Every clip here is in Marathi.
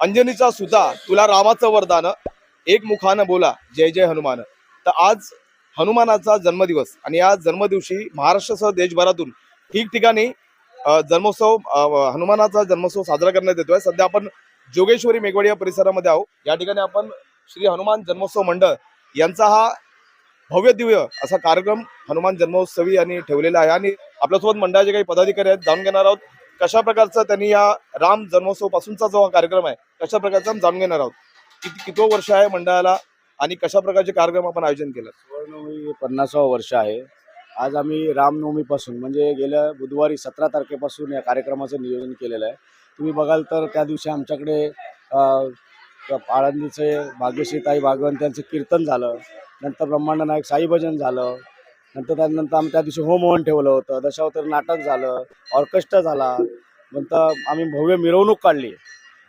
अंजनीचा सुता तुला रामाचं वरदान एक मुखानं बोला जय जय हनुमान. तर आज हनुमानाचा जन्मदिवस आणि या जन्मदिवशी महाराष्ट्रासह देशभरातून ठिकठिकाणी जन्मोत्सव हनुमानाचा जन्मोत्सव साजरा करण्यात येतोय. सध्या आपण जोगेश्वरी मेघवाडी या परिसरामध्ये आहोत. या ठिकाणी आपण श्री हनुमान जन्मोत्सव मंडळ यांचा हा भव्य दिव्य असा कार्यक्रम हनुमान जन्मोत्सवी यांनी ठेवलेला आहे. आणि आपल्यासोबत मंडळाचे काही पदाधिकारी आहेत जाणून घेणार आहोत. कशा प्रकारचा त्यांनी या राम जन्मोत्सवपासूनचा जो हा कार्यक्रम आहे कशा प्रकारचा आपण जाणून घेणार आहोत? किती किती वर्ष आहे मंडळाला आणि कशा प्रकारचे कार्यक्रम आपण आयोजन केलं? सुवर्णभूमी पन्नासावं वर्ष आहे. आज आम्ही रामनवमीपासून म्हणजे गेल्या बुधवारी सतरा तारखेपासून या कार्यक्रमाचं नियोजन केलेलं आहे. तुम्ही बघाल तर त्या दिवशी आमच्याकडे आळंदीचे भाग्यश्रीताई भागवंत यांचं कीर्तन झालं. नंतर ब्रह्मांड नायक साई भजन झालं. नंतर त्यानंतर आम्ही त्या दिवशी होमहवन ठेवलं होतं. दशावतार नाटक झालं ऑर्केस्ट्रा झाला. नंतर आम्ही भव्य मिरवणूक काढली.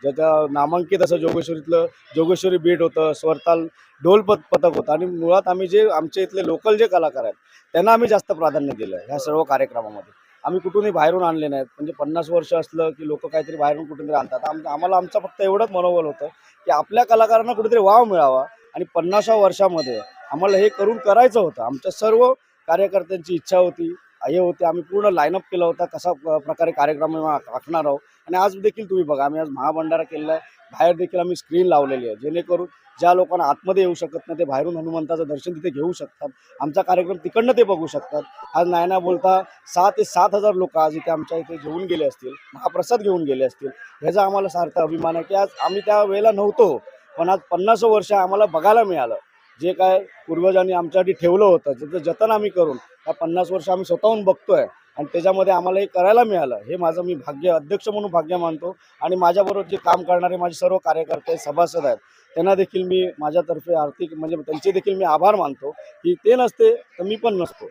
ज्याच्या नामांकित असं जोगेश्वरीतलं जोगेश्वरी बीट होतं स्वरताल ढोल पत पथक होतं. आणि मुळात आम्ही जे आमच्या इथले लोकल जे कलाकार आहेत त्यांना आम्ही जास्त प्राधान्य दिलं ह्या सर्व कार्यक्रमामध्ये. आम्ही कुठूनही बाहेरून आणले नाहीत. म्हणजे पन्नास वर्ष असलं की लोक काहीतरी बाहेरून कुठूनतरी आणतात. आम आम्हाला आमचं फक्त एवढंच मनोबल होतं की आपल्या कलाकारांना कुठेतरी वाव मिळावा. आणि पन्नासाव्या वर्षामध्ये आम्हाला हे करून करायचं होतं. आमच्या सर्व कार्यकर्त्यांची इच्छा होती हे होते. आम्ही पूर्ण लाईनअप केला होता. कसा प्रकारे कार्यक्रम आखणार आहोत. आणि आज देखील तुम्ही बघा आम्ही आज महाभंडारा केलेला आहे. बाहेर देखील आम्ही स्क्रीन लावलेली आहे. जेणेकरून ज्या लोकांना आतमध्ये येऊ शकत नाही ते बाहेरून हनुमंताचं दर्शन तिथे घेऊ शकतात. आमचा कार्यक्रम तिकडनं ते बघू शकतात. आज नाही ना बोलता सहा ते सात हजार लोक आज इथे आमच्या इथे घेऊन गेले असतील महाप्रसाद घेऊन गेले असतील. ह्याचा आम्हाला सार्थ अभिमान आहे की आज आम्ही त्या वेळेला नव्हतो पण आज पन्नास वर्ष आम्हाला बघायला मिळालं. जे काय पूर्वजांनी आमच्यासाठी ठेवलं होतं त्याचं जतन आम्ही करून या पन्नास वर्ष आम्ही स्वतःहून बघतोय आणि त्याच्यामध्ये आम्हाला हे करायला मिळालं. हे माझं मी भाग्य अध्यक्ष म्हणून भाग्य मानतो. आणि माझ्याबरोबर जे काम करणारे माझे सर्व कार्यकर्ते सभासद आहेत त्यांना देखील मी माझ्यातर्फे आर्थिक म्हणजे त्यांचे देखील मी आभार मानतो. की ते नसते तर मी पण नसतो.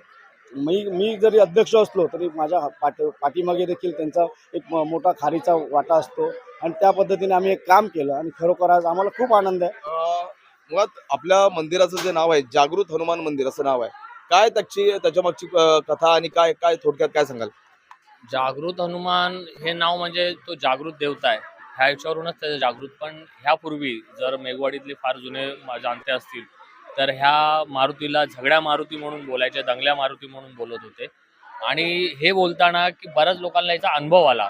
मी मी जरी अध्यक्ष असलो तरी माझ्या पाठी पाठीमागे देखील त्यांचा एक मोठा खारीचा वाटा असतो. आणि त्या पद्धतीने आम्ही एक काम केलं आणि खरोखर आज आम्हाला खूप आनंद आहे. मुळात आपल्या मंदिराचं जे नाव आहे जागृत हनुमान मंदिर असं नाव आहे. काय त्याची त्याच्या मागची कथा आणि काय काय थोडक्यात काय सांगाल? जागृत हनुमान हे नाव म्हणजे तो जागृत देवता आहे. ह्या याच्यावरूनच त्याचं जागृत पण ह्यापूर्वी जर मेघवाडीतले फार जुने जाणते असतील तर ह्या मारुतीला झगड्या मारुती म्हणून बोलायचे दंगल्या मारुती म्हणून बोलत होते. आणि हे बोलताना की बऱ्याच लोकांना याचा अनुभव आला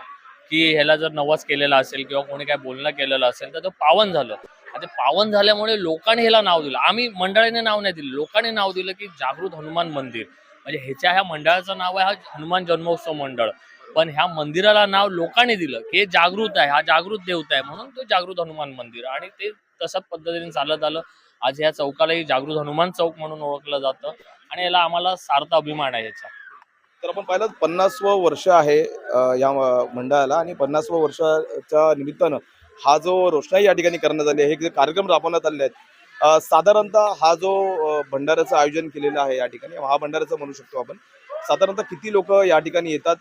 की ह्याला जर नवस केलेला असेल किंवा कोणी काय बोलणं केलेलं असेल तर तो पावन झालं. आणि पावन झाल्यामुळे लोकांनी ह्याला नाव दिलं. आम्ही मंडळाने नाव नाही दिलं. लोकांनी नाव दिलं की जागृत हनुमान मंदिर. म्हणजे ह्याच्या ह्या मंडळाचं नाव आहे हा हनुमान जन्मोत्सव मंडळ. पण ह्या मंदिराला नाव लोकांनी दिलं की हे जागृत आहे हा जागृत देवता आहे म्हणून तो जागृत हनुमान मंदिर. आणि ते तशाच पद्धतीने चालत आलं. आज ह्या चौकालाही जागृत हनुमान चौक म्हणून ओळखलं जातं. आणि याला आम्हाला सार्थ अभिमान आहे याचा. तर आपण पाहिलं पन्नासवं वर्ष आहे या मंडळाला. आणि पन्नासवं वर्षाच्या निमित्तानं हा जो रोषणाई या ठिकाणी करण्यात आली आहे हे जे कार्यक्रम राबवण्यात आले आहेत साधारणतः हा जो भंडाऱ्याचं आयोजन केलेलं आहे या ठिकाणी हा भंडाऱ्याचं म्हणू शकतो आपण साधारणतः किती लोक या ठिकाणी येतात?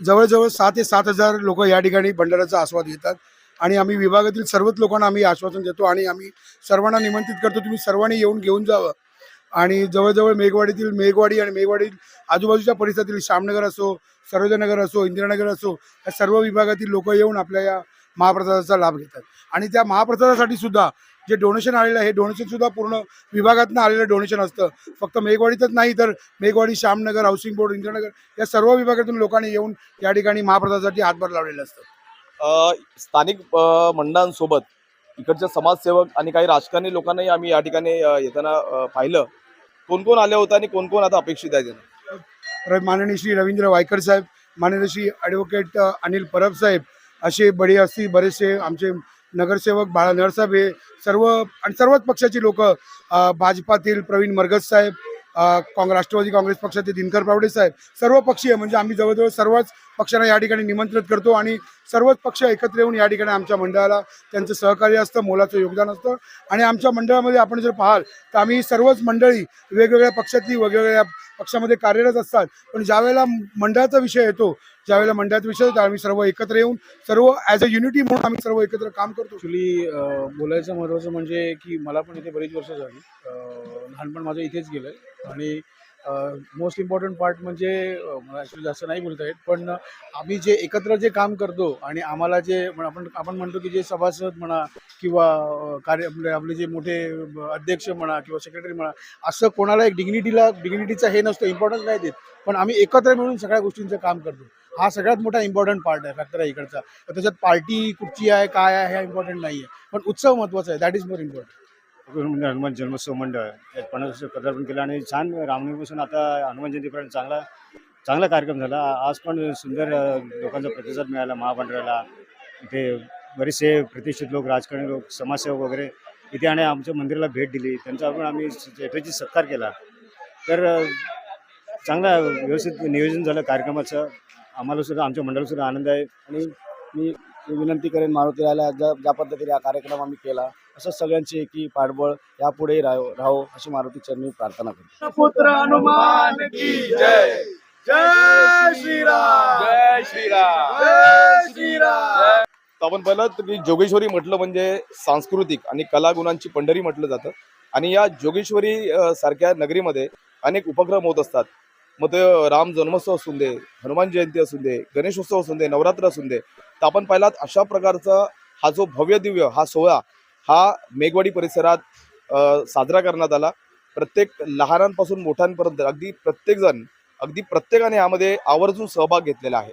जवळजवळ सहा ते सात हजार लोक या ठिकाणी भंडाऱ्याचा आस्वाद घेतात आणि आम्ही विभागातील सर्वच लोकांना आम्ही आश्वासन देतो आणि आम्ही सर्वांना निमंत्रित करतो तुम्ही सर्वांनी येऊन घेऊन जावं. आणि जवळजवळ मेघवाडीतील मेघवाडी आणि मेघवाडी आजूबाजूच्या परिसरातील श्यामनगर असो सरोजनगर असो इंदिरानगर असो या सर्व विभागातील लोक येऊन आपल्या या महाप्रसादाचा लाभ घेतात. आणि त्या महाप्रसादासाठी सुद्धा जे डोनेशन आलेलं आहे हे डोनेशन सुद्धा पूर्ण विभागातनं आलेलं डोनेशन असतं. फक्त मेघवाडीतच नाही तर मेघवाडी श्यामनगर हाऊसिंग बोर्ड इंदिरानगर या सर्व विभागातून लोकांनी येऊन या ठिकाणी महाप्रसादासाठी हातभार लावलेलं असतं. स्थानिक मंडळांसोबत इकडच्या समाजसेवक आणि काही राजकारणी लोकांनाही आम्ही या ठिकाणी येताना पाहिलं. कोण कोण आले होते आणि कोण कोण आता अपेक्षित आहे त्यांना? र- माननीय श्री रवींद्र वायकर साहेब माननीय श्री ॲडव्होकेट अनिल परब साहेब असे बडे असतील बरेचसे आमचे नगरसेवक बाळा नरसाहेब हे सर्व आणि सर्वच पक्षाची लोक भाजपातील प्रवीण मरगज साहेब काँग्रेस राष्ट्रवादी काँग्रेस पक्षाचे दिनकर पावडे साहेब सर्व पक्षीय म्हणजे आम्ही जवळजवळ सर्वच पक्षांना या ठिकाणी निमंत्रित करतो आणि सर्वच पक्ष एकत्र येऊन या ठिकाणी आमच्या मंडळाला त्यांचं सहकार्य असतं मोलाचं योगदान असतं. आणि आमच्या मंडळामध्ये आपण जर पाहाल तर आम्ही सर्वच मंडळी वेगवेगळ्या पक्षातली वेगवेगळ्या पक्षामध्ये कार्यरत असतात. पण ज्यावेळेला मंडळाचा विषय येतो ज्यावेळेला मंडळाचा विषय येतो आम्ही सर्व एकत्र येऊन सर्व ॲज अ युनिटी म्हणून आम्ही सर्व एकत्र काम करतो. ॲक्च्युली बोलायचं महत्त्वाचं म्हणजे की मला पण इथे बरीच वर्ष झाली. लहानपण माझं इथेच गेलं आहे आणि मोस्ट इम्पॉर्टंट पार्ट म्हणजे मला ॲक्च्युली जास्त नाही बोलता येत पण आम्ही जे एकत्र जे काम करतो आणि आम्हाला जे आपण आपण म्हणतो की जे सभासद म्हणा किंवा कार्य आपले आपले जे मोठे अध्यक्ष म्हणा किंवा सेक्रेटरी म्हणा असं कोणाला एक डिग्निटीला डिग्निटीचा हे नसतं इम्पॉर्टन्स नाही देत. पण आम्ही एकत्र मिळून सगळ्या गोष्टींचं काम करतो. हा सगळ्यात मोठा इम्पॉर्टंट पार्ट आहे फॅक्टर आहे इकडचा. त्याच्यात पार्टी कुठची आहे काय आहे हे इम्पॉर्टंट नाही आहे पण उत्सव महत्त्वाचा आहे that is more important Hanuman जन्मोत्सव मंडळ यात पन्नास पदार्पण केलं आणि छान रामनवमीपासून आता हनुमान जयंतीपर्यंत चांगला चांगला कार्यक्रम झाला. आज पण सुंदर लोकांचा प्रतिसाद मिळाला महामंडळाला इथे बरेचसे प्रतिष्ठित लोक राजकारणी लोक समाजसेवक वगैरे इथे आणि आमच्या मंदिराला भेट दिली. त्यांचा आपण आम्ही यथोचित सत्कार केला. तर चांगला व्यवस्थित नियोजन झालं कार्यक्रमाचं. आम्हाला सुद्धा आमच्या मंडळाला सुद्धा आनंद आहे. आणि मी मी विनंती करेन मारुतीला ज्या ज्या पद्धतीने हा कार्यक्रम आम्ही केला असंच सगळ्यांची एकी पाठबळ यापुढेही राहो राहो अशी मारुती चरणी प्रार्थना करतो. पुत्र हनुमान की जय. जय श्रीराम. जय श्रीराम. जय श्रीराम. आपण पाहिलं तर की जोगेश्वरी म्हटलं म्हणजे सांस्कृतिक आणि कलागुणांची पंढरी म्हटलं जातं. आणि या जोगेश्वरी सारख्या नगरीमध्ये अनेक उपक्रम होत असतात. मग ते राम जन्मोत्सव असून दे हनुमान जयंती असून दे गणेशोत्सव असून दे नवरात्र असून दे तर आपण पाहिलात अशा प्रकारचा हा जो भव्य दिव्य हा सोहळा हा मेघवाडी परिसरात साजरा करण्यात आला. प्रत्येक लहानांपासून मोठ्यांपर्यंत अगदी प्रत्येकजण अगदी प्रत्येकाने यामध्ये आवर्जून सहभाग घेतलेला आहे.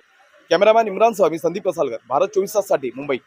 कॅमेरामॅन इम्रानसह मी संदीप कसालकर भारत चोवीस ताससाठी मुंबई.